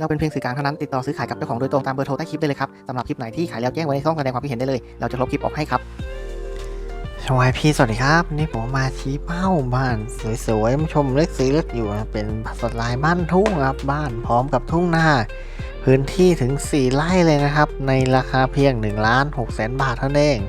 เราเป็นเพียงสื่อกลางเท่านั้นติดต่อซื้อขายกับเจ้าของโดยตรงตามเบอร์โทรใต้คลิปได้เลยครับสำหรับคลิปไหนที่ขายแล้วแจ้งไว้ในช่องแสดงความคิดเห็นได้เลยเราจะลบคลิปออกให้ครับชวายพี่สวัสดีครับนี่ผมมาชี้เป้าบ้านสวยๆมาชมเลือกซื้อเลือกอยู่นะเป็นสไตล์บ้านทุ่งครับบ้านพร้อมกับทุ่งนาพื้นที่ถึง 4 ไร่เลยนะครับ ในราคาเพียง1ล้าน6แสนบาทเท่านั้นเอง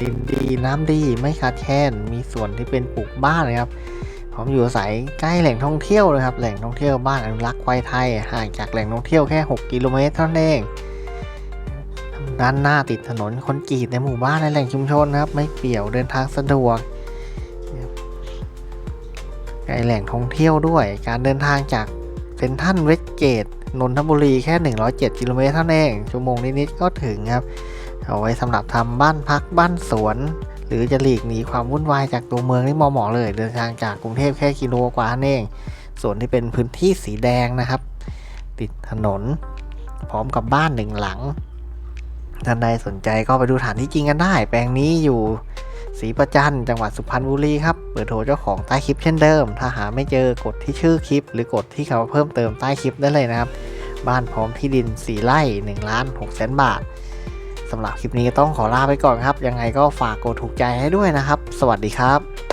ดินดีน้ำดีไม่ขาดแคลนมีส่วนที่เป็นปลูกบ้านนะครับพร้อมอยู่อาศัยใกล้แหล่งท่องเที่ยวเลยครับแหล่งท่องเที่ยวบ้านอนุรักษ์ควายไทยห่างจากแหล่งท่องเที่ยวแค่ 6 กิโลเมตรเท่านั้นเองด้านหน้าติดถนนคนกรีตในหมู่บ้านและแหล่งชุมชนนะครับ ไม่เปี่ยวเดินทางสะดวกใกล้แหล่งท่องเที่ยวด้วย การเดินทางจากเซนทรัลเวสเกตนนทบุรีแค่ 107 กิโลเมตรเท่านั้นเองชั่วโมงนิดๆก็ถึงครับ เอาไว้สำหรับทำบ้านพักบ้านสวน หรือจะหลีกหนีความวุ่นวายจากตัวเมืองนี่เหมาะเลย เดินทางจากกรุงเทพแค่กิโลกว่านั่นเองส่วนที่เป็นพื้นที่สีแดงนะครับ ติดถนน พร้อมกับบ้านหนึ่งหลังท่านใดสนใจก็ไปดูฐานที่จริงกันได้ แปลงนี้อยู่ศรีประจันจังหวัดสุพรรณบุรีครับ เบอร์โทรเจ้าของใต้คลิปเช่นเดิม ถ้าหาไม่เจอกดที่ชื่อคลิป หรือกดที่คำเพิ่มเติมใต้คลิปได้เลยนะครับ บ้านพร้อมที่ดิน 4ไร่1ล้าน6แสนบาท สำหรับคลิปนี้ก็ต้องขอลาไปก่อนครับ ยังไงก็ฝากกดถูกใจให้ด้วยนะครับ สวัสดีครับ